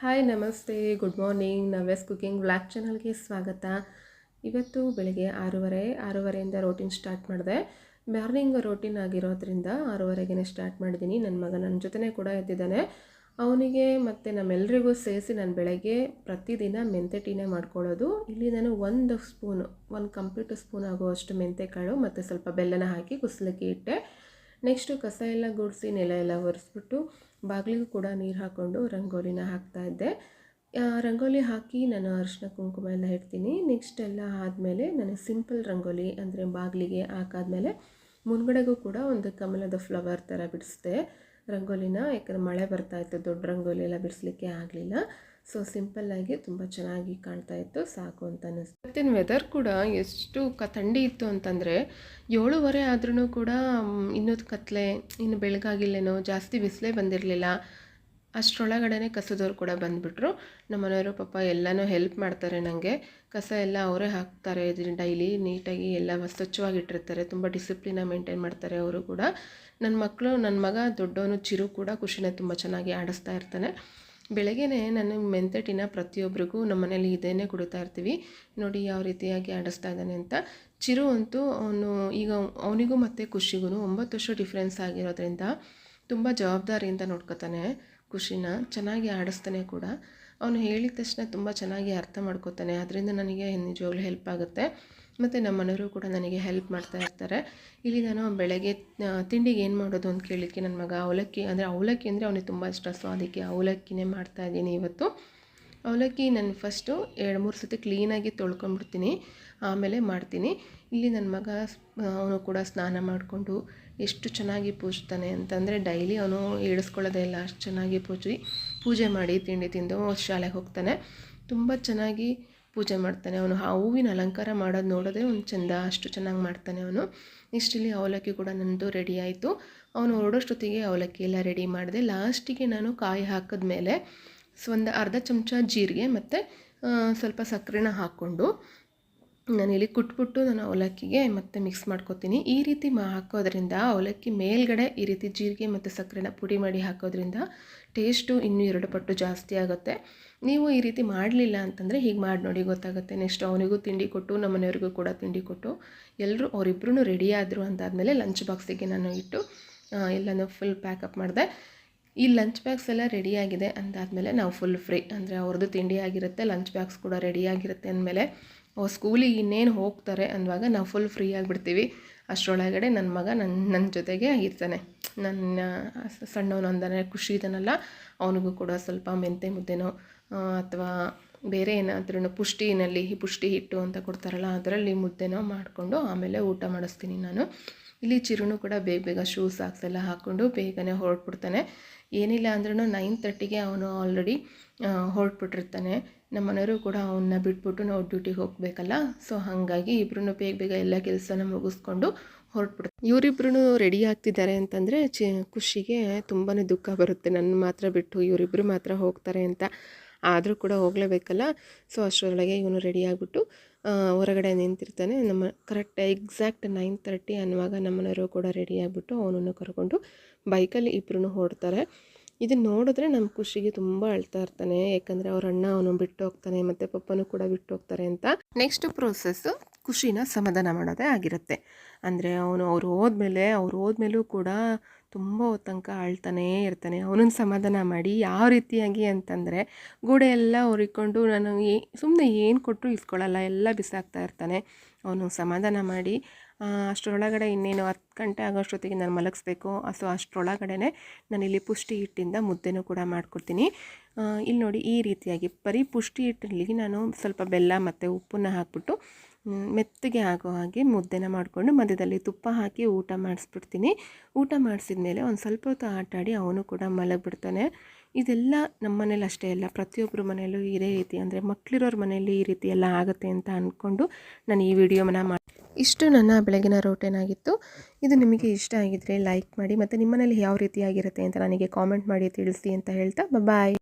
Hi, namaste, good morning. Navya's cooking blog ಚಾನಲ್ಗೆ ಸ್ವಾಗತ. ಇವತ್ತು ಬೆಳಿಗ್ಗೆ ಆರೂವರೆ, ಆರೂವರೆಯಿಂದ ರೋಟಿನ್ ಸ್ಟಾರ್ಟ್ ಮಾಡಿದೆ. ಮಾರ್ನಿಂಗ್ ರೋಟೀನ್ ಆಗಿರೋದ್ರಿಂದ ಆರೂವರೆಗೆ ಸ್ಟಾರ್ಟ್ ಮಾಡಿದ್ದೀನಿ. ನನ್ನ ಮಗ ನನ್ನ ಜೊತೆನೇ ಕೂಡ ಎದ್ದಿದ್ದಾನೆ. ಅವನಿಗೆ ಮತ್ತು ನಮ್ಮೆಲ್ಲರಿಗೂ ಸೇರಿಸಿ ನಾನು ಬೆಳಗ್ಗೆ ಪ್ರತಿದಿನ ಮೆಂತೆ ಟೀನೇ ಮಾಡ್ಕೊಳ್ಳೋದು. ಇಲ್ಲಿ ನಾನು ಒಂದು ಸ್ಪೂನು, ಒಂದು ಕಂಪ್ಲೀಟ್ ಸ್ಪೂನ್ ಆಗುವಷ್ಟು ಮೆಂತೆಕಾಳು ಮತ್ತು ಸ್ವಲ್ಪ ಬೆಲ್ಲನ ಹಾಕಿ ಕುಸಲಿಕ್ಕೆ ಇಟ್ಟೆ. ನೆಕ್ಸ್ಟು ಕಸ ಎಲ್ಲ ಗುಡಿಸಿ, ನೆಲ ಎಲ್ಲ ಒರೆಸ್ಬಿಟ್ಟು ಬಾಗಿಲಿಗೂ ಕೂಡ ನೀರು ಹಾಕ್ಕೊಂಡು ರಂಗೋಲಿನ ಹಾಕ್ತಾಯಿದ್ದೆ ರಂಗೋಲಿ ಹಾಕಿ ನಾನು ಅರಿಶಿನ ಕುಂಕುಮ ಎಲ್ಲ ಇಡ್ತೀನಿ. ನೆಕ್ಸ್ಟ್ ಎಲ್ಲ ಆದಮೇಲೆ ನಾನು ಸಿಂಪಲ್ ರಂಗೋಲಿ ಅಂದರೆ ಬಾಗಿಲಿಗೆ ಹಾಕಾದ್ಮೇಲೆ ಮುಂದ್ಗಡೆಗೂ ಕೂಡ ಒಂದು ಕಮಲದ ಫ್ಲವರ್ ಥರ ಬಿಡಿಸ್ದೆ. ರಂಗೋಲಿನ, ಯಾಕಂದರೆ ಮಳೆ ಬರ್ತಾ ಇತ್ತು, ದೊಡ್ಡ ರಂಗೋಲಿ ಎಲ್ಲ ಬಿಡಿಸ್ಲಿಕ್ಕೆ ಆಗಲಿಲ್ಲ. ಸೊ ಸಿಂಪಲ್ಲಾಗಿ ತುಂಬ ಚೆನ್ನಾಗಿ ಕಾಣ್ತಾ ಇತ್ತು, ಸಾಕು ಅಂತ ಅನ್ನಿಸ್ತು. ಇವತ್ತಿನ ವೆದರ್ ಕೂಡ ಎಷ್ಟು ಕ, ಥಂಡಿ ಇತ್ತು ಅಂತಂದರೆ, ಏಳುವರೆ ಆದ್ರೂ ಕೂಡ ಇನ್ನೂ ಕತ್ತಲೆ ಇನ್ನು ಬೆಳಗಾಗಿಲ್ಲೇನೋ, ಜಾಸ್ತಿ ಬಿಸಿಲೇ ಬಂದಿರಲಿಲ್ಲ. ಅಷ್ಟರೊಳಗಡೆ ಕಸದವ್ರು ಕೂಡ ಬಂದುಬಿಟ್ರು. ನಮ್ಮ ಮನೆಯವರು ಪಾಪ ಎಲ್ಲನೂ ಹೆಲ್ಪ್ ಮಾಡ್ತಾರೆ ನನಗೆ ಕಸ ಎಲ್ಲ ಅವರೇ ಹಾಕ್ತಾರೆ ಡೈಲಿ ನೀಟಾಗಿ ಎಲ್ಲ ಸ್ವಚ್ಛವಾಗಿಟ್ಟಿರ್ತಾರೆ ತುಂಬ ಡಿಸಿಪ್ಲಿನ ಮೇಂಟೈನ್ ಮಾಡ್ತಾರೆ ಅವರು ಕೂಡ. ನನ್ನ ಮಕ್ಕಳು ನನ್ನ ಮಗ, ದೊಡ್ಡವನು ಚಿರು ಕೂಡ ಖುಷಿನ ತುಂಬ ಚೆನ್ನಾಗಿ ಆಡಿಸ್ತಾ ಇರ್ತಾನೆ. ಬೆಳಗ್ಗೆನೇ ನಾನು ಮೆಂತೆಟಿನ ಪ್ರತಿಯೊಬ್ಬರಿಗೂ ನಮ್ಮ ಮನೇಲಿ ಇದೇನೆ ಕುಡಿತಾ ಇರ್ತೀವಿ. ನೋಡಿ ಯಾವ ರೀತಿಯಾಗಿ ಆಡಿಸ್ತಾ ಇದ್ದಾನೆ ಅಂತ. ಚಿರು ಅಂತೂ ಅವನು ಈಗ ಅವನಿಗೂ ಮತ್ತು ಖುಷಿಗೂ ಒಂಬತ್ತು ವರ್ಷ ಡಿಫ್ರೆನ್ಸ್ ಆಗಿರೋದ್ರಿಂದ ತುಂಬ ಜವಾಬ್ದಾರಿಯಿಂದ ನೋಡ್ಕೋತಾನೆ. ಖುಷಿನ ಚೆನ್ನಾಗಿ ಆಡಿಸ್ತಾನೆ ಕೂಡ. ಅವನು ಹೇಳಿದ ತಕ್ಷಣ ತುಂಬ ಚೆನ್ನಾಗಿ ಅರ್ಥ ಮಾಡ್ಕೋತಾನೆ. ಅದರಿಂದ ನನಗೆ ನಿಜವಾಗ್ಲೂ ಹೆಲ್ಪ್ ಆಗುತ್ತೆ. ಮತ್ತು ನಮ್ಮ ಮನೆಯವರು ಕೂಡ ನನಗೆ ಹೆಲ್ಪ್ ಮಾಡ್ತಾ ಇರ್ತಾರೆ. ಇಲ್ಲಿ ನಾನು ಬೆಳಗ್ಗೆ ತಿಂಡಿಗೆ ಏನು ಮಾಡೋದು ಅಂತ ಕೇಳಲಿಕ್ಕೆ ನನ್ನ ಮಗ ಅವಲಕ್ಕಿ, ಅಂದರೆ ಅವಲಕ್ಕಿ ಅಂದರೆ ಅವನಿಗೆ ತುಂಬ ಇಷ್ಟ. ಸೊ ಅದಕ್ಕೆ ಅವಲಕ್ಕಿನೇ ಮಾಡ್ತಾಯಿದ್ದೀನಿ ಇವತ್ತು. ಅವಲಕ್ಕಿ ನಾನು ಫಸ್ಟು ಎರಡು ಮೂರು ಸತಿ ಕ್ಲೀನಾಗಿ ತೊಳ್ಕೊಂಡ್ಬಿಡ್ತೀನಿ. ಆಮೇಲೆ ಮಾಡ್ತೀನಿ. ಇಲ್ಲಿ ನನ್ನ ಮಗ ಅವನು ಕೂಡ ಸ್ನಾನ ಮಾಡಿಕೊಂಡು ಎಷ್ಟು ಚೆನ್ನಾಗಿ ಪೂಜ್ತಾನೆ ಅಂತಂದರೆ ಡೈಲಿ ಅವನು ಇಳಿಸ್ಕೊಳ್ಳೋದೇ ಇಲ್ಲ, ಅಷ್ಟು ಚೆನ್ನಾಗಿ ಪೂಜಿ, ಪೂಜೆ ಮಾಡಿ ತಿಂಡಿ ತಿಂದು ಶಾಲೆಗೆ ಹೋಗ್ತಾನೆ. ತುಂಬ ಚೆನ್ನಾಗಿ ಪೂಜೆ ಮಾಡ್ತಾನೆ ಅವನು. ಆ ಹೂವಿನ ಅಲಂಕಾರ ಮಾಡೋದು ನೋಡೋದೇ ಒಂದು ಚೆಂದ, ಅಷ್ಟು ಚೆನ್ನಾಗಿ ಮಾಡ್ತಾನೆ ಅವನು. ಇಲ್ಲಿ ಅವಲಕ್ಕಿ ಕೂಡ ನನ್ನದು ರೆಡಿ ಆಯಿತು. ಅವನು ಹೊರಡೋಷ್ಟೊತ್ತಿಗೆ ಅವಲಕ್ಕಿ ಎಲ್ಲ ರೆಡಿ ಮಾಡಿದೆ. ಲಾಸ್ಟಿಗೆ ನಾನು ಕಾಯಿ ಹಾಕಿದ್ಮೇಲೆ ಸೊ ಒಂದು ಅರ್ಧ ಚಮಚ ಜೀರಿಗೆ ಮತ್ತು ಸ್ವಲ್ಪ ಸಕ್ಕರೆನ ಹಾಕ್ಕೊಂಡು ನಾನಿಲ್ಲಿ ಕುಟ್ಬಿಟ್ಟು ನಾನು ಅವಲಕ್ಕಿಗೆ ಮತ್ತೆ ಮಿಕ್ಸ್ ಮಾಡ್ಕೊತೀನಿ. ಈ ರೀತಿ ಮಾ ಹಾಕೋದ್ರಿಂದ ಅವಲಕ್ಕಿ ಮೇಲ್ಗಡೆ ಈ ರೀತಿ ಜೀರಿಗೆ ಮತ್ತು ಸಕ್ಕರೆನ ಪುಡಿ ಮಾಡಿ ಹಾಕೋದ್ರಿಂದ ಟೇಸ್ಟು ಇನ್ನೂ ಎರಡು ಪಟ್ಟು ಜಾಸ್ತಿ ಆಗುತ್ತೆ. ನೀವು ಈ ರೀತಿ ಮಾಡಲಿಲ್ಲ ಅಂತಂದರೆ ಹೀಗೆ ಮಾಡಿ ನೋಡಿ ಗೊತ್ತಾಗುತ್ತೆ. ನೆಕ್ಸ್ಟ್ ಅವನಿಗೂ ತಿಂಡಿ ಕೊಟ್ಟು, ನಮ್ಮ ಮನೆಯವ್ರಿಗೂ ಕೂಡ ತಿಂಡಿ ಕೊಟ್ಟು ಎಲ್ಲರೂ ಅವರಿಬ್ಬರೂ ರೆಡಿ ಆದರು ಅಂತಾದಮೇಲೆ ಲಂಚ್ ಬಾಕ್ಸಿಗೆ ನಾನು ಇಟ್ಟು ಎಲ್ಲನೂ ಫುಲ್ ಪ್ಯಾಕಪ್ ಮಾಡಿದೆ. ಈ ಲಂಚ್ ಬ್ಯಾಗ್ಸ್ ಎಲ್ಲ ರೆಡಿಯಾಗಿದೆ ಅಂದಾದಮೇಲೆ ನಾವು ಫುಲ್ ಫ್ರೀ ಅಂದರೆ ಅವ್ರದ್ದು ತಿಂಡಿ ಆಗಿರುತ್ತೆ ಲಂಚ್ ಬ್ಯಾಗ್ಸ್ ಕೂಡ ರೆಡಿಯಾಗಿರುತ್ತೆ ಅಂದಮೇಲೆ ಸ್ಕೂಲಿಗೆ ಇನ್ನೇನು ಹೋಗ್ತಾರೆ ಅನ್ನುವಾಗ ನಾವು ಫುಲ್ ಫ್ರೀ ಆಗಿಬಿಡ್ತೀವಿ. ಅಷ್ಟರೊಳಗಡೆ ನನ್ನ ಮಗ ನನ್ನ ನನ್ನ ಜೊತೆಗೆ ಇರ್ತಾನೆ. ನನ್ನ ಸಣ್ಣವನು ಅಂದರೆ ಖುಷಿ ಇದ್ದಾನಲ್ಲ ಅವನಿಗೂ ಕೂಡ ಸ್ವಲ್ಪ ಮೆಂತೆ ಮುದ್ದೆನೋ ಅಥವಾ ಬೇರೆ ಏನಾದ್ರೂ ಪುಷ್ಟಿನಲ್ಲಿ ಪುಷ್ಟಿ ಹಿಟ್ಟು ಅಂತ ಕೊಡ್ತಾರಲ್ಲ, ಅದರಲ್ಲಿ ಮುದ್ದೆನೋ ಮಾಡಿಕೊಂಡು ಆಮೇಲೆ ಊಟ ಮಾಡಿಸ್ತೀನಿ ನಾನು. ಇಲ್ಲಿ ಚಿರುನು ಕೂಡ ಬೇಗ ಬೇಗ ಶೂ ಸಾಕ್ಸ್ ಎಲ್ಲ ಹಾಕ್ಕೊಂಡು ಬೇಗನೆ ಹೊರಟ್ಬಿಡ್ತಾನೆ. ಏನಿಲ್ಲ ಅಂದ್ರೂ ನೈನ್ ತರ್ಟಿಗೆ ಅವನು ಆಲ್ರೆಡಿ ಹೊರಟ್ಬಿಟ್ಟಿರ್ತಾನೆ. ನಮ್ಮ ಮನೆಯವರು ಕೂಡ ಅವನ್ನ ಬಿಟ್ಬಿಟ್ಟು ನಾವು ಡ್ಯೂಟಿಗೆ ಹೋಗಬೇಕಲ್ಲ ಸೊ ಹಾಗಾಗಿ ಇಬ್ಬರೂ ಬೇಗ ಬೇಗ ಎಲ್ಲ ಕೆಲಸನ ಮುಗಿಸ್ಕೊಂಡು ಹೊರಟ್ಬಿಡ್ತಾರೆ ಇವರಿಬ್ರು ರೆಡಿ ಆಗ್ತಿದ್ದಾರೆ ಅಂತಂದರೆ ಚಿ, ಖುಷಿಗೆ ತುಂಬಾ ದುಃಖ ಬರುತ್ತೆ. ನನ್ನ ಮಾತ್ರ ಬಿಟ್ಟು ಇವರಿಬ್ಬರು ಮಾತ್ರ ಹೋಗ್ತಾರೆ ಅಂತ. ಆದರೂ ಕೂಡ ಹೋಗಲೇಬೇಕಲ್ಲ? ಸೊ ಅಷ್ಟರೊಳಗೆ ಇವನು ರೆಡಿ ಆಗಿಬಿಟ್ಟು ಹೊರಗಡೆ ನಿಂತಿರ್ತಾನೆ. ನಮ್ಮ ಕರೆಕ್ಟ್ ಎಕ್ಸಾಕ್ಟ್ ನೈನ್ ತರ್ಟಿ ಅನ್ನುವಾಗ ನಮ್ಮನೆಯವರು ಕೂಡ ರೆಡಿ ಆಗಿಬಿಟ್ಟು ಅವನನ್ನು ಕರ್ಕೊಂಡು ಬೈಕಲ್ಲಿ ಇಬ್ಬರೂ ಹೊರಡ್ತಾರೆ. ಇದನ್ನು ನೋಡಿದ್ರೆ ನಮ್ಮ ಖುಷಿಗೆ ತುಂಬ ಅಳ್ತಾ ಇರ್ತಾನೆ. ಯಾಕಂದರೆ ಅವ್ರ ಅಣ್ಣ ಅವನು ಬಿಟ್ಟು ಹೋಗ್ತಾನೆ, ಮತ್ತು ಪಪ್ಪನೂ ಕೂಡ ಬಿಟ್ಟು ಹೋಗ್ತಾರೆ ಅಂತ. ನೆಕ್ಸ್ಟ್ ಪ್ರೋಸೆಸ್ಸು ಖುಷಿನ ಸಮಾಧಾನ ಮಾಡೋದೇ ಆಗಿರುತ್ತೆ. ಅಂದರೆ ಅವನು ಅವ್ರು ಹೋದ್ಮೇಲೆ, ಅವ್ರು ಹೋದ್ಮೇಲೂ ಕೂಡ ತುಂಬ ಹೊತ್ತಂಕ ಅಳ್ತಾನೇ ಇರ್ತಾನೆ. ಅವನನ್ನು ಸಮಾಧಾನ ಮಾಡಿ ಯಾವ ರೀತಿಯಾಗಿ ಅಂತಂದರೆ, ಗೋಡೆ ಎಲ್ಲ ಹೊರಿಕೊಂಡು ನಾನು ಏ ಸುಮ್ಮನೆ ಏನು ಕೊಟ್ಟರು ಇಸ್ಕೊಳ್ಳಲ್ಲ ಎಲ್ಲ ಬಿಸಾಕ್ತಾ ಇರ್ತಾನೆ. ಅವನು ಸಮಾಧಾನ ಮಾಡಿ ಅಷ್ಟರೊಳಗಡೆ ಇನ್ನೇನು ಹತ್ತು ಗಂಟೆ ಆಗೋಷ್ಟೊತ್ತಿಗೆ ನಾನು ಮಲಗಿಸ್ಬೇಕು. ಸೊ ಅಷ್ಟರೊಳಗಡೆ ನಾನಿಲ್ಲಿ ಪುಷ್ಟಿ ಹಿಟ್ಟಿಂದ ಮುದ್ದೆನೂ ಕೂಡ ಮಾಡ್ಕೊಡ್ತೀನಿ. ಇಲ್ಲಿ ನೋಡಿ ಈ ರೀತಿಯಾಗಿ, ಬರೀ ಪುಷ್ಟಿ ಹಿಟ್ಟಲ್ಲಿ ನಾನು ಸ್ವಲ್ಪ ಬೆಲ್ಲ ಮತ್ತು ಉಪ್ಪನ್ನು ಹಾಕ್ಬಿಟ್ಟು ಮೆತ್ತಗೆ ಆಗೋ ಹಾಗೆ ಮುದ್ದೆನ ಮಾಡಿಕೊಂಡು ಮಧ್ಯದಲ್ಲಿ ತುಪ್ಪ ಹಾಕಿ ಊಟ ಮಾಡಿಸ್ಬಿಡ್ತೀನಿ. ಊಟ ಮಾಡಿಸಿದ ಮೇಲೆ ಒಂದು ಸ್ವಲ್ಪ ಹೊತ್ತು ಆಟಾಡಿ ಅವನು ಕೂಡ ಮಲಗಿಬಿಡ್ತಾನೆ. ಇದೆಲ್ಲ ನಮ್ಮ ಮನೇಲಿ ಅಷ್ಟೇ ಅಲ್ಲ ಪ್ರತಿಯೊಬ್ಬರ ಮನೆಯಲ್ಲೂ ಇದೇ ರೀತಿ. ಅಂದರೆ ಮಕ್ಕಳಿರೋರ ಮನೆಯಲ್ಲಿ ಈ ರೀತಿ ಎಲ್ಲ ಆಗುತ್ತೆ ಅಂತ ಅಂದ್ಕೊಂಡು ನಾನು ಈ ವಿಡಿಯೋನ ಮಾಡಿ ಇಷ್ಟು ನನ್ನ ಬೆಳಗಿನ ರೋಟೇನಾಗಿತ್ತು ಇದು ನಿಮಗೆ ಇಷ್ಟ ಆಗಿದ್ದರೆ ಲೈಕ್ ಮಾಡಿ ಮತ್ತು ನಿಮ್ಮನೇಲಿ ಯಾವ ರೀತಿಯಾಗಿರುತ್ತೆ ಅಂತ ನನಗೆ ಕಾಮೆಂಟ್ ಮಾಡಿ ತಿಳಿಸಿ ಅಂತ ಹೇಳ್ತಾ ಬಾಯ್